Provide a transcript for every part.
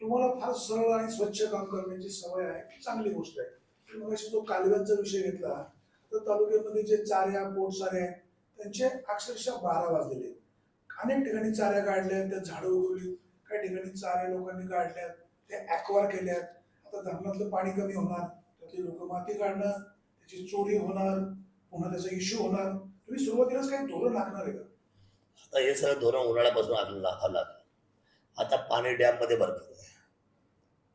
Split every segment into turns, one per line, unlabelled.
तुम्हाला फार सरळ आणि स्वच्छ काम करण्याची सवय आहे चांगली गोष्ट आहे. मग जो कालव्यांचा विषय घेतला तर तालुक्यामध्ये जे चाऱ्या पोटसाऱ्या आहेत त्यांचे अक्षरशः बारा वाजलेले आहेत. अनेक ठिकाणी चाऱ्या काढल्या त्या झाडं उगवली. काही ठिकाणी चाऱ्या लोकांनी काढल्यात ते ऍक्वार केल्यात आता धरणातलं पाणी कमी होणार त्यातली लोक माती काढणार त्याची चोरी होणार पुन्हा त्याचा इश्यू होणार. तुम्ही सुरुवातीलाच काही धोरण आखणार आहे का?
आता हे सगळं धोरण उन्हाळ्यापासून आपल्याला दाखवावं आता पाणी डॅममध्ये भरपूर आहे.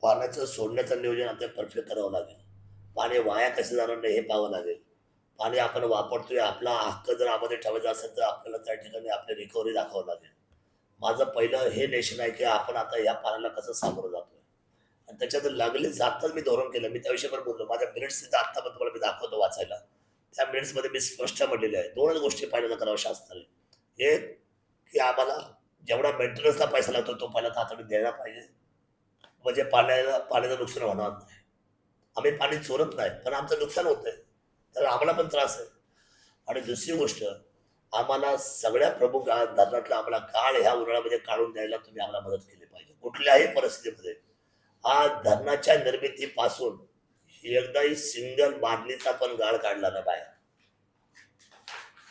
पाण्याचं सोडण्याचं नियोजन आपल्याला परफेक्ट करावं लागेल. पाणी वाया कसं जाणार नाही हे पाहावं लागेल. पाणी आपण वापरतोय आपला हक्क जर आमध्ये ठेवायचा असेल तर आपल्याला त्या ठिकाणी आपली रिकव्हरी दाखवावं लागेल. माझं पहिलं हे नेशन आहे की आपण आता ह्या पाण्याला कसं सामोरं जातोय. आणि त्याच्यात लागले जाताच मी धोरण केलं. मी त्याविषयी पण बोललो. माझ्या मिनिट्स तिथं आत्ता पण तुम्हाला मी दाखवतो वाचायला. त्या मिनिट्समध्ये मी स्पष्ट म्हटलेले आहे. दोनच गोष्टी पहिल्यांदा करावं शासनाने एक की आम्हाला जेवढा मेंटेनन्सला पैसा लागतो तो पहिला तातडीने द्यायला पाहिजे. म्हणजे पाण्याला पाण्याचं नुकसान होणार नाही. आम्ही पाणी चोरत नाही पण आमचं नुकसान होतंय. तर आम्हाला पण त्रास आहे. आणि दुसरी गोष्ट आम्हाला सगळ्या प्रमुख गा- धरणातला आम्हाला काळ ह्या उन्हाळ्यामध्ये काढून द्यायला तुम्ही आम्हाला मदत केली पाहिजे. कुठल्याही परिस्थितीमध्ये. हा धरणाच्या निर्मितीपासून एकदाही सिंगल बांधणीचा पण गाळ काढला नाही बाहेर.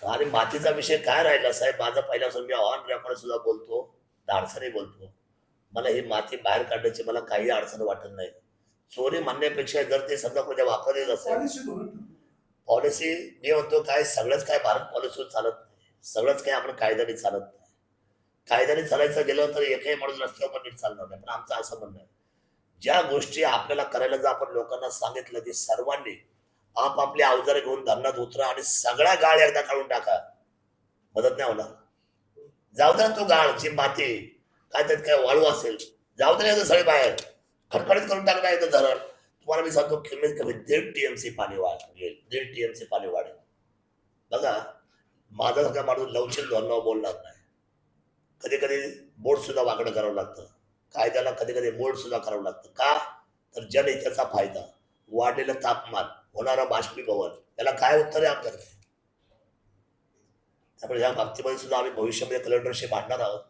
आणि मातीचा विषय काय राहिला साहेब? माझा पहिल्यापासून मी ऑन रेकॉर्ड सुद्धा बोलतो धाडसाने बोलतो. मला ही माती बाहेर काढण्याची मला काही अडचण वाटत नाही. चोरी म्हणण्यापेक्षा जर ते समजा कोणत्या वापर येत असेल
पॉलिसी
मी म्हणतो काय सगळंच काय भारत पॉलिसीवर चालत नाही. सगळंच काय आपण कायद्याने चालत नाही. कायद्याने चालायचं गेलं तर एकही माणूस रस्त्यावर पण नीट चालणार नाही. पण आमचं असं म्हणणं आहे. ज्या गोष्टी आपल्याला करायला जर आपण लोकांना सांगितलं की सर्वांनी आपापली अवजारे घेऊन धरणात उतरा आणि सगळा गाळ एकदा काढून टाका. मदत नाही होणार. जाऊ द्या ना तो गाळ जी माती काय त्यात काय वाळू असेल. जाऊ दे ना सगळे बाहेर. खडखडीत करून टाकणार येतं धरण. तुम्हाला मी सांगतो कमीत कमी दीड टीएमसी पाणी वाढेल दीड टीएमसी पाणी वाढेल. बघा माझा सगळा माणूस लवचिक धोरणावर बोलणार नाही. कधी कधी बोर्ड सुद्धा वाकडं करावं लागतं. कायद्याला कधी कधी मोड सुद्धा करावं लागतं. का? तर जनहिताचा फायदा. वाढलेलं तापमान होणारा बाष्पीभवन याला काय उत्तर आहे आपल्याकडे? त्यामुळे या बाबतीमध्ये सुद्धा आम्ही भविष्यामध्ये कलेक्टरशी मांडणार आहोत.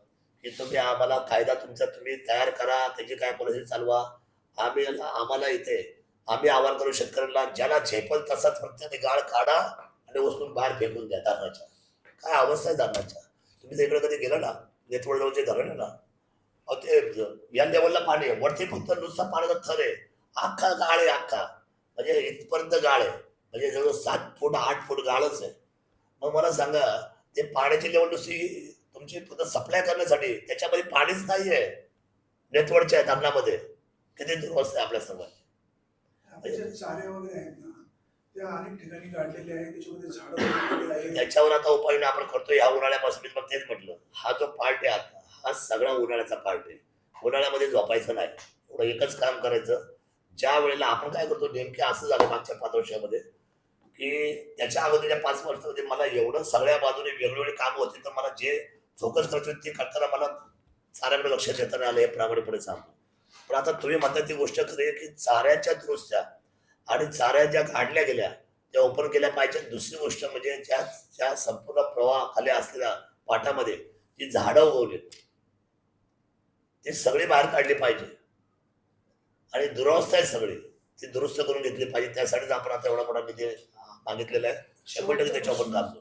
की तुम्ही आम्हाला कायदा तुमचा तुम्ही तयार करा त्याची काय पॉलिसी चालवा. आम्ही आम्हाला इथे आम्ही आवाहन करू शेतकऱ्यांना ज्याला झेपल तसाच प्रत्येक गाळ काढा आणि उचलून बाहेर फेकून द्या धरणाच्या. काय अवस्था आहे धरणाच्या? तुम्ही तिकडे कधी गेला ना? नेतवडजवळचे धरण आहे ना? ते या लेवलला पाणी आहे. वरती फक्त नुसता पाण्याचा थर आहे. अख्खा गाळ आहे अख्खा. म्हणजे इथपर्यंत गाळ आहे. म्हणजे जवळ सात फूट आठ फूट गाळच आहे. मग मला सांगा ते पाण्याची लेवल नुसती तुमची फक्त सप्लाय करण्यासाठी त्याच्यामध्ये पाणीच नाहीये. नेतवडच्या धरणामध्ये किती दुरवस्था आहे आपल्या सर्वांची
आहेत
त्याच्यावर आता उपाययोजना आपण करतो या उन्हाळ्यापासून मग तेच म्हटलं. हा जो पार्ट आहे आता हा सगळा उन्हाळ्याचा पार्ट आहे. उन्हाळ्यामध्ये झोपायचं नाही. एवढं एकच काम करायचं. ज्या वेळेला आपण काय करतो नेमके असं झालं मागच्या पाच वर्षामध्ये की त्याच्या अगोदरच्या पाच वर्षामध्ये मला एवढं सगळ्या बाजूने वेगवेगळे काम होते तर मला जे फोकस करतो ते करताना मला चाऱ्याकडे लक्ष देताना आलं हे प्रामाणिकपणे सांगतो. पण आता तुम्ही म्हणता ती गोष्ट खरी आहे की चाऱ्याच्या दुरुस्त्या आणि चाऱ्या ज्या काढल्या गेल्या त्या ओपन केल्या पाहिजे. दुसरी गोष्ट म्हणजे ज्या ज्या संपूर्ण प्रवाहाखाली असलेल्या पाटामध्ये जी झाडं उगवली ती सगळी बाहेर काढली पाहिजे. आणि दुरावस्था आहे सगळी. ती दुरुस्त करून घेतली पाहिजे. त्यासाठीच आपण आता एवढा मोठा निधी मागितलेला आहे. शंभर टक्के त्याच्यावर काम